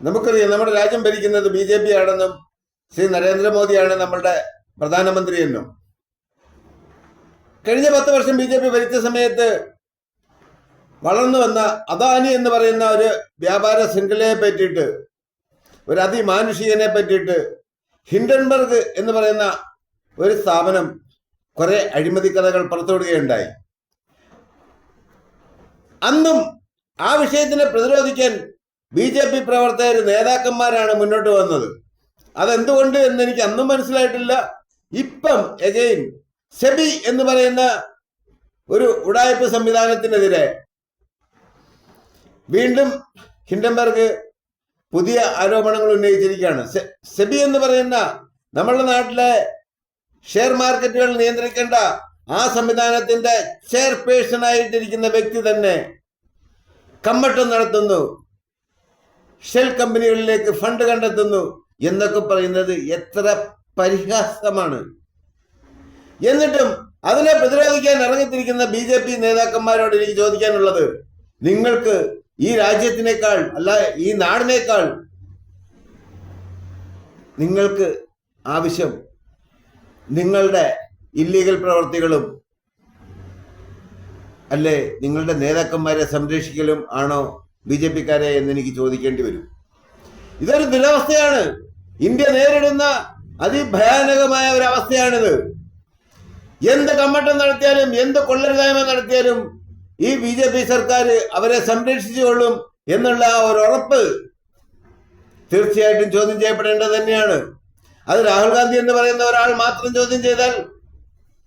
നമുക്കറിയാം നമ്മുടെ രാജ്യം ഭരിക്കുന്നത് ബി ജെ പി ആണെന്നും ശ്രീ നരേന്ദ്രമോദിയാണ് നമ്മളുടെ പ്രധാനമന്ത്രി എന്നും കഴിഞ്ഞ പത്ത് വർഷം ബി ജെ പി ഭരിച്ച സമയത്ത് വളർന്നു വന്ന അദാനി എന്ന് പറയുന്ന ഒരു വ്യാപാര ശൃംഖലയെ പറ്റിയിട്ട് ഒരു അതിമാനുഷികനെ പറ്റിയിട്ട് ഹിൻഡൻബർഗ് എന്ന് പറയുന്ന ഒരു സ്ഥാപനം കുറെ അഴിമതി കഥകൾ പുറത്തുവിടുകയുണ്ടായി. അന്നും ആ വിഷയത്തിനെ പ്രതിരോധിക്കാൻ ബി ജെ പി പ്രവർത്തകർ നേതാക്കന്മാരാണ് മുന്നോട്ട് വന്നത്. അതെന്തുകൊണ്ട് എന്ന് എനിക്ക് അന്നും മനസ്സിലായിട്ടില്ല. ഇപ്പം എഗെയിൻ സെബി എന്ന് പറയുന്ന ഒരു ഉടായ്പ സംവിധാനത്തിനെതിരെ വീണ്ടും ഹിൻഡൻബർഗ് പുതിയ ആരോപണങ്ങൾ ഉന്നയിച്ചിരിക്കുകയാണ്. സെബി എന്ന് പറയുന്ന നമ്മുടെ നാട്ടിലെ ഷെയർ മാർക്കറ്റുകൾ നിയന്ത്രിക്കേണ്ട ആ സംവിധാനത്തിന്റെ ചെയർപേഴ്സൺ ആയിട്ടിരിക്കുന്ന വ്യക്തി തന്നെ കമ്മട്ടം നടത്തുന്നു. ഷെൽ കമ്പനികളിലേക്ക് ഫണ്ട് കണ്ടെത്തുന്നു എന്നൊക്കെ പറയുന്നത് എത്ര പരിഹാസമാണ്. എന്നിട്ടും അതിനെ പ്രതിരോധിക്കാൻ ഇറങ്ങിത്തിരിക്കുന്ന ബി ജെ പി നേതാക്കന്മാരോട് എനിക്ക് ചോദിക്കാനുള്ളത് നിങ്ങൾക്ക് ഈ രാജ്യത്തിനേക്കാൾ അല്ല ഈ നാടിനേക്കാൾ നിങ്ങൾക്ക് ആവശ്യം നിങ്ങളുടെ ഇല്ലീഗൽ പ്രവർത്തികളും അല്ലേ നിങ്ങളുടെ നേതാക്കന്മാരെ സംരക്ഷിക്കലും ആണോ ബി ജെ പിക്കാരെ എന്ന് എനിക്ക് ചോദിക്കേണ്ടി വരും. ഇതൊരു ദുരവസ്ഥയാണ്. ഇന്ത്യ നേരിടുന്ന അതിഭയാനകമായ ഒരു അവസ്ഥയാണിത്. എന്ത് കമ്മട്ടം നടത്തിയാലും എന്ത് കൊള്ളരുതായ്മ നടത്തിയാലും ഈ ബി ജെ പി സർക്കാർ അവരെ സംരക്ഷിച്ചുകൊള്ളും എന്നുള്ള ആ ഒരു ഉറപ്പ് തീർച്ചയായിട്ടും ചോദ്യം ചെയ്യപ്പെടേണ്ടത് തന്നെയാണ്. അത് രാഹുൽ ഗാന്ധി എന്ന് പറയുന്ന ഒരാൾ മാത്രം ചോദ്യം ചെയ്താൽ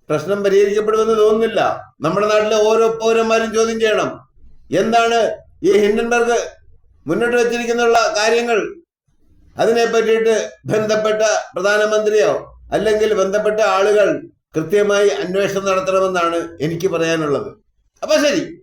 പ്രശ്നം പരിഹരിക്കപ്പെടുമെന്ന് തോന്നുന്നില്ല. നമ്മുടെ നാട്ടിലെ ഓരോ പൗരന്മാരും ചോദ്യം ചെയ്യണം. എന്താണ് ഈ ഹിൻഡൻബർഗ് മുന്നോട്ട് വെച്ചിരിക്കുന്നുള്ള കാര്യങ്ങൾ അതിനെ പറ്റിയിട്ട് ബന്ധപ്പെട്ട പ്രധാനമന്ത്രിയോ അല്ലെങ്കിൽ ബന്ധപ്പെട്ട ആളുകൾ കൃത്യമായി അന്വേഷണം നടത്തണമെന്നാണ് എനിക്ക് പറയാനുള്ളത്. അപ്പൊ ശരി.